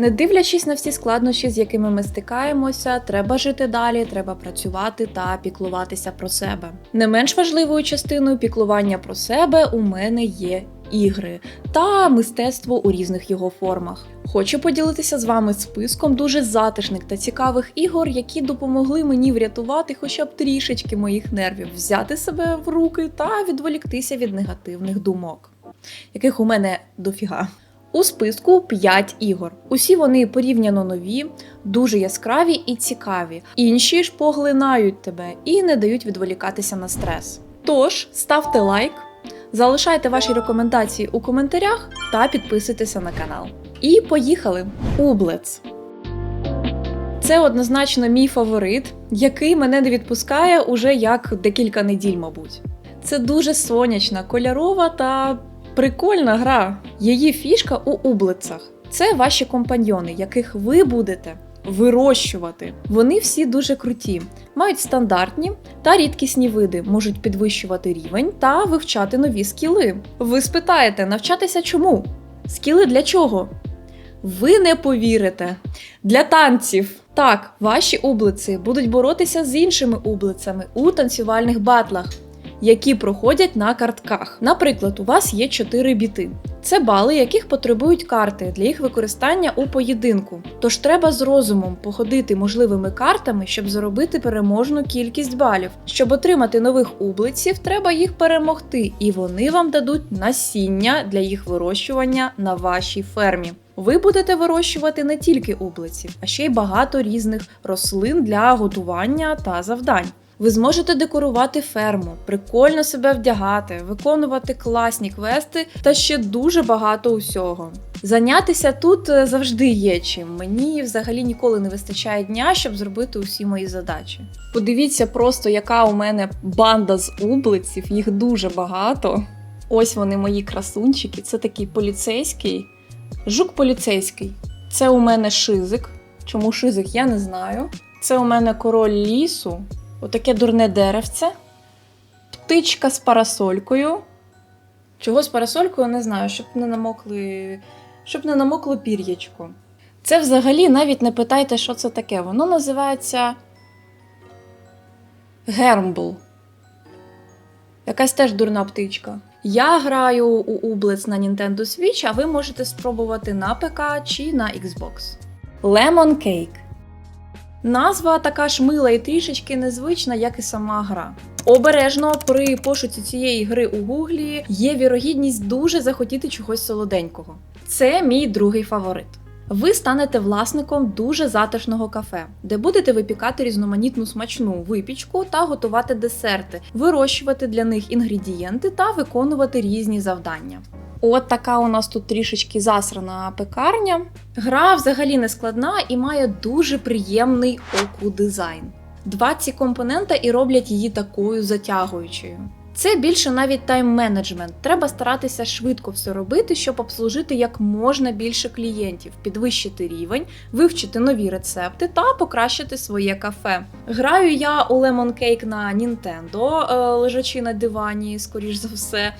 Не дивлячись на всі складнощі, з якими ми стикаємося, треба жити далі, треба працювати та піклуватися про себе. Не менш важливою частиною піклування про себе у мене є ігри та мистецтво у різних його формах. Хочу поділитися з вами списком дуже затишних та цікавих ігор, які допомогли мені врятувати хоча б трішечки моїх нервів, взяти себе в руки та відволіктися від негативних думок, яких у мене дофіга. У списку 5 ігор. Усі вони порівняно нові, дуже яскраві і цікаві. Інші ж поглинають тебе і не дають відволікатися на стрес. Тож ставте лайк, залишайте ваші рекомендації у коментарях та підписуйтеся на канал. І поїхали! Ублец. Це однозначно мій фаворит, який мене не відпускає уже як декілька неділь, мабуть. Це дуже сонячна, кольорова та прикольна гра. Її фішка у ублицях. Це ваші компаньйони, яких ви будете вирощувати. Вони всі дуже круті, мають стандартні та рідкісні види, можуть підвищувати рівень та вивчати нові скіли. Ви спитаєте, навчатися чому? Скіли для чого? Ви не повірите. Для танців. Так, ваші ублиці будуть боротися з іншими ублицями у танцювальних батлах, які проходять на картках. Наприклад, у вас є 4 біти. Це бали, яких потребують карти для їх використання у поєдинку. Тож треба з розумом походити можливими картами, щоб заробити переможну кількість балів. Щоб отримати нових ублиців, треба їх перемогти, і вони вам дадуть насіння для їх вирощування на вашій фермі. Ви будете вирощувати не тільки ублиців, а ще й багато різних рослин для готування та завдань. Ви зможете декорувати ферму, прикольно себе вдягати, виконувати класні квести та ще дуже багато усього. Зайнятися тут е, завжди є чим. Мені взагалі ніколи не вистачає дня, щоб зробити усі мої задачі. Подивіться просто, яка у мене банда з ублиців, їх дуже багато. Ось вони мої красунчики. Це такий поліцейський. Жук поліцейський. Це у мене шизик. Чому шизик, я не знаю. Це у мене король лісу. Отаке дурне деревце. Птичка з парасолькою. Чого з парасолькою, не знаю, щоб не намокли. Щоб не намокло пір'ячко. Це взагалі навіть не питайте, що це таке. Воно називається Гермбл. Якась теж дурна птичка. Я граю у Ублец на Nintendo Switch, а ви можете спробувати на ПК чи на Xbox. Lemon Cake. Назва така ж мила і трішечки незвична, як і сама гра. Обережно при пошуці цієї гри у гуглі є вірогідність дуже захотіти чогось солоденького. Це мій другий фаворит. Ви станете власником дуже затишного кафе, де будете випікати різноманітну смачну випічку та готувати десерти, вирощувати для них інгредієнти та виконувати різні завдання. От така у нас тут трішечки засрана пекарня. Гра взагалі не складна і має дуже приємний оку дизайн. Два ці компонента і роблять її такою затягуючою. Це більше навіть тайм-менеджмент. Треба старатися швидко все робити, щоб обслужити як можна більше клієнтів, підвищити рівень, вивчити нові рецепти та покращити своє кафе. Граю я у Lemon Cake на Nintendo, е, лежачи на дивані, скоріш за все.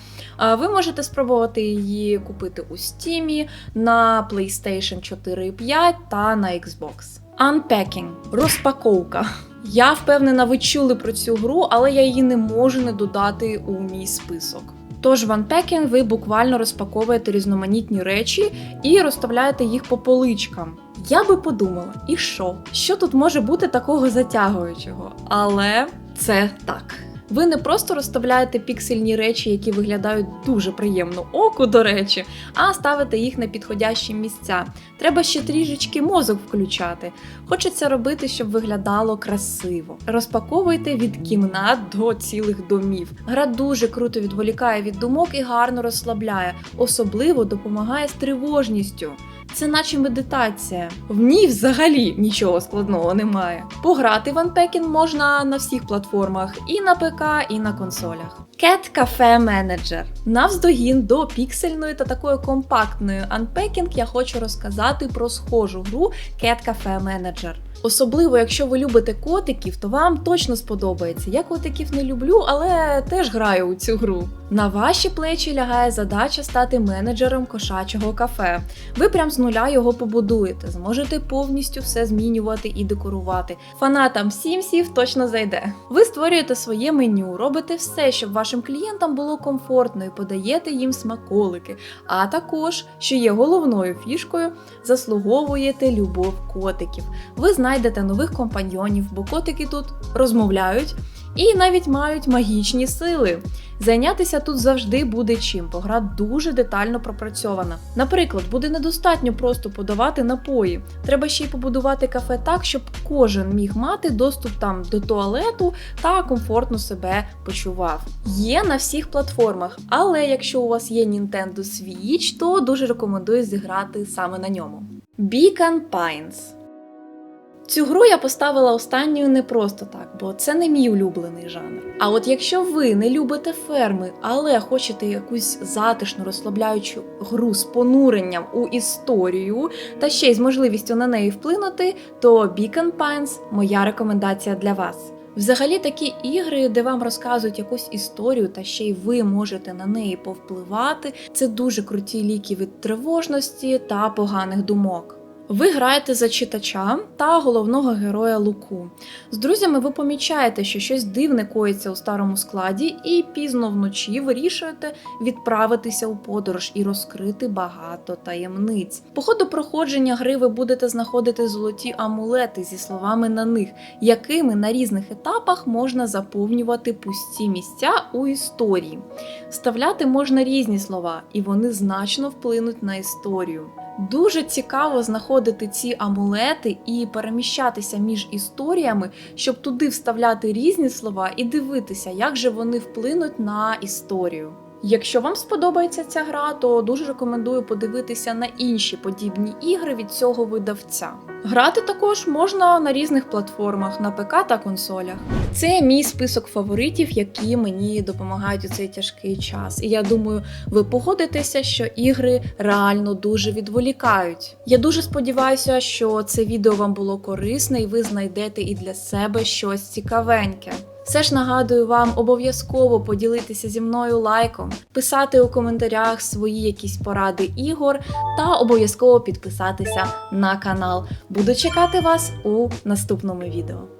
Ви можете спробувати її купити у Steam, на PlayStation 4 і 5 та на Xbox. Unpacking – розпаковка. Я впевнена, ви чули про цю гру, але я її не можу не додати у мій список. Тож в Unpacking ви буквально розпаковуєте різноманітні речі і розставляєте їх по поличкам. Я би подумала, і що? Що тут може бути такого затягуючого? Але це так. Ви не просто розставляєте піксельні речі, які виглядають дуже приємно оку, до речі, а ставите їх на підходящі місця. Треба ще трішечки мозок включати. Хочеться робити, щоб виглядало красиво. Розпаковуйте від кімнат до цілих домів. Гра дуже круто відволікає від думок і гарно розслабляє, особливо допомагає з тривожністю. Це наче медитація. В ній взагалі нічого складного немає. Пограти в Unpacking можна на всіх платформах, і на ПК, і на консолях. Cat Cafe Manager. Навздогін до піксельної та такої компактної Unpacking я хочу розказати про схожу гру Cat Cafe Manager. Особливо, якщо ви любите котиків, то вам точно сподобається. Я котиків не люблю, але теж граю у цю гру. На ваші плечі лягає задача стати менеджером кошачого кафе. Ви прям з нуля його побудуєте, зможете повністю все змінювати і декорувати. Фанатам сімсів точно зайде. Ви створюєте своє меню, робите все, щоб вашим клієнтам було комфортно і подаєте їм смаколики. А також, що є головною фішкою, заслуговуєте любов котиків. Ви знайдете нових компаньйонів, бо котики тут розмовляють і навіть мають магічні сили. Зайнятися тут завжди буде чим, бо гра дуже детально пропрацьована. Наприклад, буде недостатньо просто подавати напої. Треба ще й побудувати кафе так, щоб кожен міг мати доступ там до туалету та комфортно себе почував. Є на всіх платформах, але якщо у вас є Nintendo Switch, то дуже рекомендую зіграти саме на ньому. Beacon Pines Цю гру я поставила останньою не просто так, бо це не мій улюблений жанр. А от якщо ви не любите ферми, але хочете якусь затишну розслабляючу гру з понуренням у історію та ще й з можливістю на неї вплинути, то Beacon Pines – моя рекомендація для вас. Взагалі такі ігри, де вам розказують якусь історію, та ще й ви можете на неї повпливати, це дуже круті ліки від тривожності та поганих думок. Ви граєте за читача та головного героя Луку. З друзями ви помічаєте, що щось дивне коїться у старому складі, і пізно вночі вирішуєте відправитися у подорож і розкрити багато таємниць. По ходу проходження гри ви будете знаходити золоті амулети зі словами на них, якими на різних етапах можна заповнювати пусті місця у історії. Вставляти можна різні слова, і вони значно вплинуть на історію. Дуже цікаво знаходити ці амулети і переміщатися між історіями, щоб туди вставляти різні слова і дивитися, як же вони вплинуть на історію. Якщо вам сподобається ця гра, то дуже рекомендую подивитися на інші подібні ігри від цього видавця. Грати також можна на різних платформах, на ПК та консолях. Це мій список фаворитів, які мені допомагають у цей тяжкий час. І я думаю, ви погодитеся, що ігри реально дуже відволікають. Я дуже сподіваюся, що це відео вам було корисне і ви знайдете і для себе щось цікавеньке. Все ж нагадую вам обов'язково поділитися зі мною лайком, писати у коментарях свої якісь поради ігор та обов'язково підписатися на канал. Буду чекати вас у наступному відео.